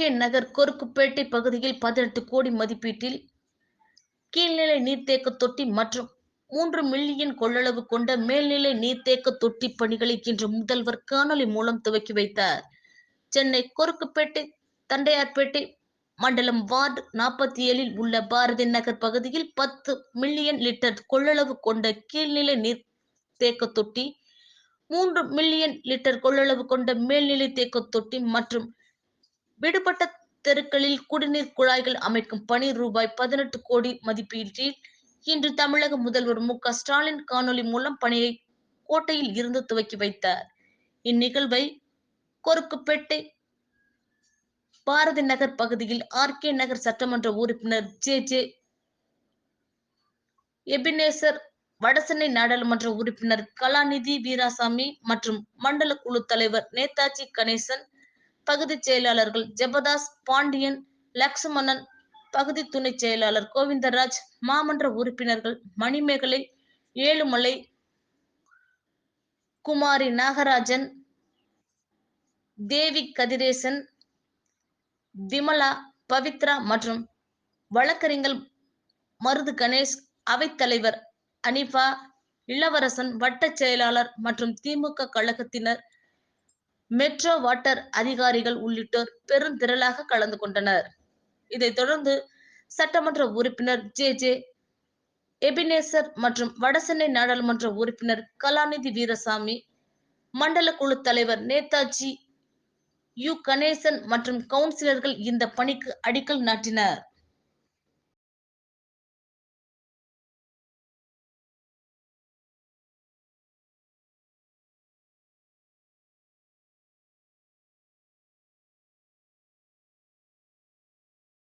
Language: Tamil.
கே நகர் கொருக்குப்பேட்டை பகுதியில் பதினெட்டு கோடி மதிப்பீட்டில் கீழ்நிலை நீர்த்தேக்க தொட்டி மற்றும் மூன்று மில்லியன் கொள்ளளவு கொண்ட மேல்நிலை நீர்த்தேக்க தொட்டி பணிகளை இன்று முதல்வர் காணொலி மூலம் துவக்கி வைத்தார். சென்னை கொருக்குப்பேட்டை தண்டையார்பேட்டை மண்டலம் வார்டு நாற்பத்தி ஏழில் உள்ள பாரதி நகர் பகுதியில் பத்து மில்லியன் லிட்டர் கொள்ளளவு கொண்ட கீழ்நிலை நீர் தேக்க தொட்டி மூன்று மில்லியன் லிட்டர் கொள்ளளவு கொண்ட மேல்நிலை தேக்க தொட்டி மற்றும் விடுபட்ட தெருக்களில் குடிநீர் குழாய்கள் அமைக்கும் பணி ரூபாய் பதினெட்டு கோடி மதிப்பீட்டில் இன்று தமிழக முதல்வர் மு க ஸ்டாலின் காணொலி மூலம் பணியை கோட்டையில் இருந்து துவக்கி வைத்தார். இந்நிகழ்வை கொருக்குப்பேட்டை பாரதி நகர் பகுதியில் ஆர் கே நகர் சட்டமன்ற உறுப்பினர் ஜே ஜே எபினேசர் வடசென்னை நாடாளுமன்ற உறுப்பினர் கலாநிதி வீராசாமி மற்றும் மண்டல குழு தலைவர் நேதாஜி கணேசன் பகுதி செயலாளர்கள் ஜெபதாஸ் பாண்டியன் லக்ஷ்மணன் பகுதி துணை செயலாளர் கோவிந்தராஜ் மாமன்ற உறுப்பினர்கள் மணிமேகலை ஏழுமலை குமாரி நாகராஜன் தேவி கதிரேசன் விமலா பவித்ரா மற்றும் வழக்கறிஞர் மருது கணேஷ் அவைத்தலைவர் அனிஃபா இளவரசன் வட்டச் செயலாளர் மற்றும் திமுக கழகத்தினர் மெட்ரோ வாட்டர் அதிகாரிகள் உள்ளிட்டோர் பெருந்திரளாக கலந்து கொண்டனர். இதைத் தொடர்ந்து சட்டமன்ற உறுப்பினர் ஜே ஜே எபினேசர் மற்றும் வடசென்னை நாடாளுமன்ற உறுப்பினர் கலாநிதி வீரசாமி மண்டல குழு தலைவர் நேதாஜி யு. கணேசன் மற்றும் கவுன்சிலர்கள் இந்த பணிக்கு அடிக்கல் நாட்டினர்.